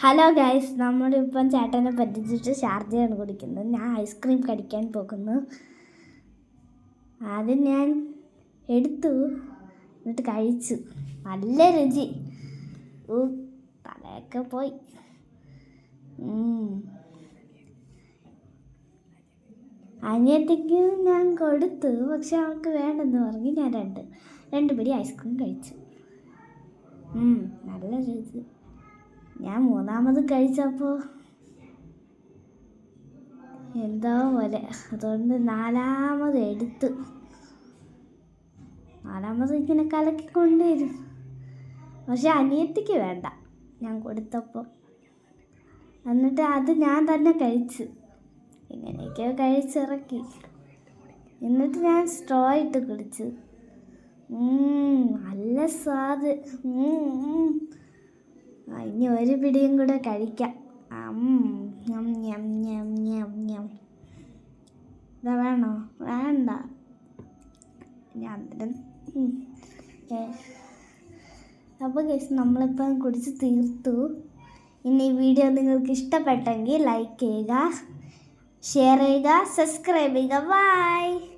Hello guys നമ്മളിപ്പം ചേട്ടനെ പറ്റിച്ചിട്ട് ഷാർജയാണ് കുടിക്കുന്നത്. ഞാൻ ഐസ്ക്രീം കടിക്കാൻ പോകുന്നു. ആദ്യം ഞാൻ എടുത്തു. എന്നിട്ട് കഴിച്ചു. നല്ല രുചി. ഊ തലയൊക്കെ പോയി. അനിയത്തേക്ക് ഞാൻ കൊടുത്തു. പക്ഷെ അവൾക്ക് വേണ്ടെന്ന് പറഞ്ഞ് ഞാൻ രണ്ട് രണ്ട് ഐസ്ക്രീം കഴിച്ചു. നല്ല രുചി. ഞാൻ മൂന്നാമത് കഴിച്ചപ്പോൾ എന്തോ പോലെ. അതുകൊണ്ട് നാലാമത് എടുത്ത്. നാലാമത് ഇങ്ങനെ കലക്കിക്കൊണ്ടിരുന്നു പക്ഷെ അനിയത്തിക്ക് വേണ്ട. ഞാൻ കൊടുത്തപ്പോൾ എന്നിട്ട് അത് ഞാൻ തന്നെ കഴിച്ച്. ഇങ്ങനെയൊക്കെ കഴിച്ചിറക്കി. എന്നിട്ട് ഞാൻ സ്ട്രോ ഇട്ട് കുടിച്ചു. നല്ല സ്വാദ്. ഇനി ഒരു പിടിയും കൂടെ കഴിക്കാം. അം, ഞം, ഞം, ഞം, ഞം. ഇതാ വേണോ? വേണ്ട. ഞാൻ അപ്പോൾ കേസ് നമ്മളിപ്പം കുടിച്ച് തീർത്തു. ഇനി ഈ വീഡിയോ നിങ്ങൾക്ക് ഇഷ്ടപ്പെട്ടെങ്കിൽ ലൈക്ക് ചെയ്യുക ഷെയർ ചെയ്യുക സബ്സ്ക്രൈബ് ചെയ്യുക. ബൈ